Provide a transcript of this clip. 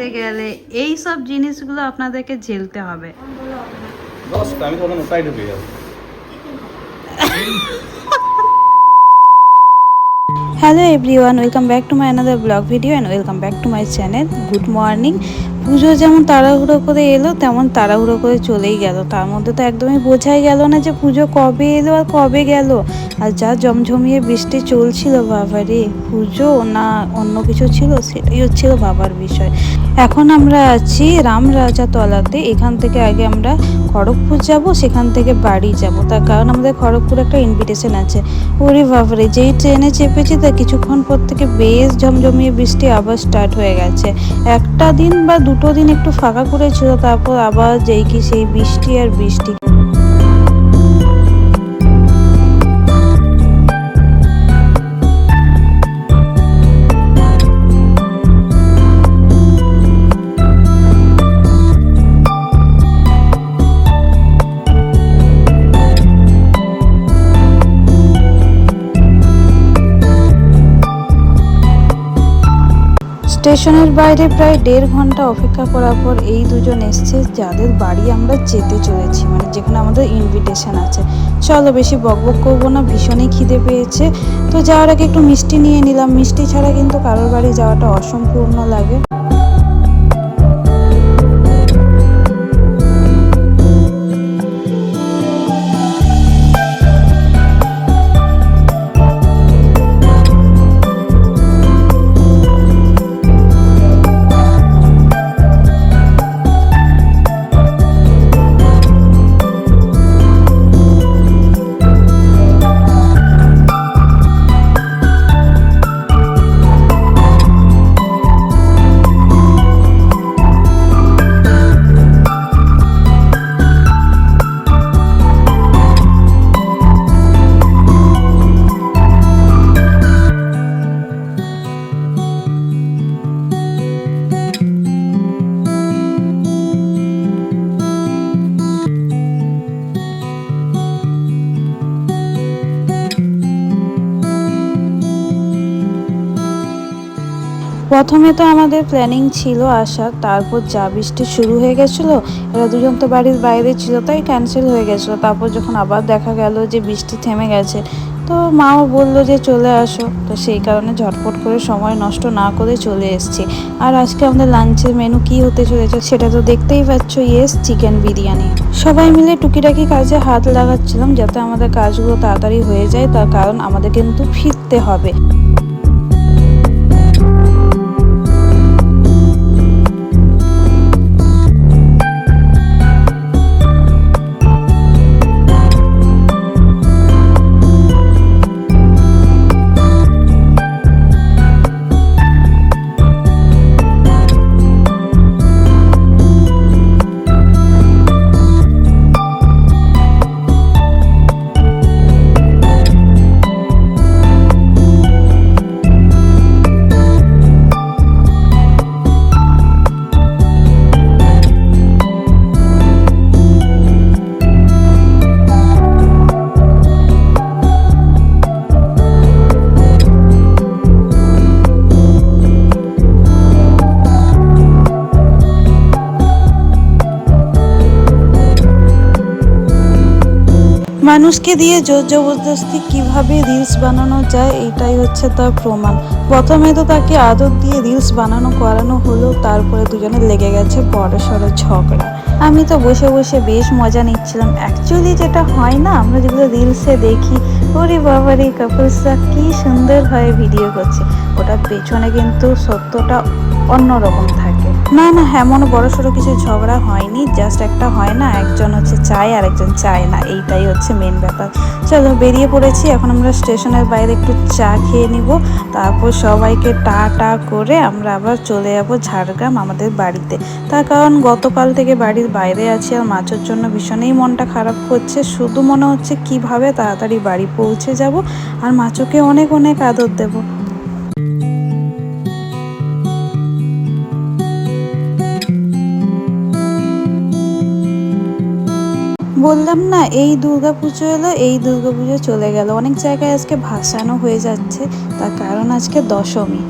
আসতে গেলে এই সব জিনিসগুলো আপনাদেরকে ঝেলতে হবে। দশটা আমি তখন ওটাই ঢুকে যাব hello everyone welcome back to my another blog video and welcome back to my channel good morning পুজো যেমন তাড়াহুড়ো করে এলো তেমন তাড়াহুড়ো করে চলেই গেল। তার মধ্যে তো একদমই বোঝাই গেল না যে পুজো কবে এলো আর কবে গেল। আর যা জমঝমিয়ে বৃষ্টি চলছিল বাবারে। পুজো না অন্য কিছু ছিল সেটাই হচ্ছিল বাবার বিষয়। এখন আমরা আছি রামরাজা তলাতে এখান থেকে আগে আমরা খড়গপুর যাব, সেখান থেকে বাড়ি যাব। তার কারণ আমাদের খড়গপুর একটা ইনভিটেশন আছে। ওরে বাবারে যেই ট্রেনে চেপেছি তা কিছুক্ষণ পর থেকে বেশ ঝমঝমিয়ে বৃষ্টি আবার স্টার্ট হয়ে গেছে। একটা দিন বা দুটো দিন একটু ফাঁকা করেছিল, তারপর আবার যেই কি সেই বৃষ্টি আর বৃষ্টি। স্টেশনের বাইরে প্রায় দেড় ঘণ্টা অপেক্ষা করার পর এই দুজন এসছে, যাদের বাড়ি আমরা যেতে চলেছি মানে যেখানে আমাদের ইনভিটেশন আছে। চলো বেশি বকবক করব না, ভীষণই খিদে পেয়েছে। তো যাওয়ার আগে একটু মিষ্টি নিয়ে নিলাম। মিষ্টি ছাড়া কিন্তু কারোর বাড়ি যাওয়াটা অসম্পূর্ণ লাগে। প্রথমে তো আমাদের প্ল্যানিং ছিল আসার তারপর যা বৃষ্টি শুরু হয়ে গেছিল, এরা দুজন তো বাড়ির বাইরে ছিল, তাই ক্যান্সেল হয়ে গেছিল। তারপর যখন আবার দেখা গেল যে বৃষ্টি থেমে গেছে, তো মাও বলল যে চলে আসো। তো সেই কারণে ঝটপট করে সময় নষ্ট না করে চলে এসেছি। আর আজকে আমাদের লাঞ্চের মেনু কি হতে চলেছে সেটা তো দেখতেই পাচ্ছ ইয়েস চিকেন বিরিয়ানি। সবাই মিলে টুকিটাকি কাজে হাত লাগাচ্ছিলাম যাতে আমাদের কাজগুলো তাড়াতাড়ি হয়ে যায়, তার কারণ আমাদের কিন্তু ফিরতে হবে। মানুষকে দিয়ে জোর জবরদস্তি কীভাবে রিলস বানানো যায়, এটাই হচ্ছে তার প্রমাণ। প্রথমে তো তাকে আদর দিয়ে রিলস বানানো করানো হলো, তারপরে দুজনে লেগে গেছে সড়ো ঝগড়া। আমি তো বসে বসে বেশ মজা নিচ্ছিলাম। অ্যাকচুয়ালি যেটা হয় না, আমরা যেগুলো রিলসে দেখি, ওরে বাবারে কাপলসরা কি সুন্দরভাবে ভিডিও করছে। ওটার পেছনে কিন্তু সত্যটা অন্যরকম থাকে। না না এমন বড় সড়ো কিছু ঝগড়া হয়নি জাস্ট একটা হয় না, একজন হচ্ছে চায় আর একজন চায় না, এইটাই হচ্ছে মেন ব্যাপার। চলো, বেরিয়ে পড়েছি, এখন আমরা স্টেশনের বাইরে একটু চা খেয়ে নিব, তারপর সবাইকে টা টা করে আমরা আবার চলে যাব ঝাড়গ্রাম আমাদের বাড়িতে। তার কারণ গতকাল থেকে বাড়ির বাইরে আছি আর মাছের জন্য ভীষণই মনটা খারাপ করছে শুধু মনে হচ্ছে কীভাবে তাড়াতাড়ি বাড়ি পৌঁছে যাব, আর মাছকে অনেক অনেক আদর দেবো। বললাম না, এই দুর্গা পুজো এলো, এই দুর্গা পুজো চলে গেল। অনেক জায়গায় আজকে ভাসানো হয়ে যাচ্ছে, তার কারণ আজকে দশমী।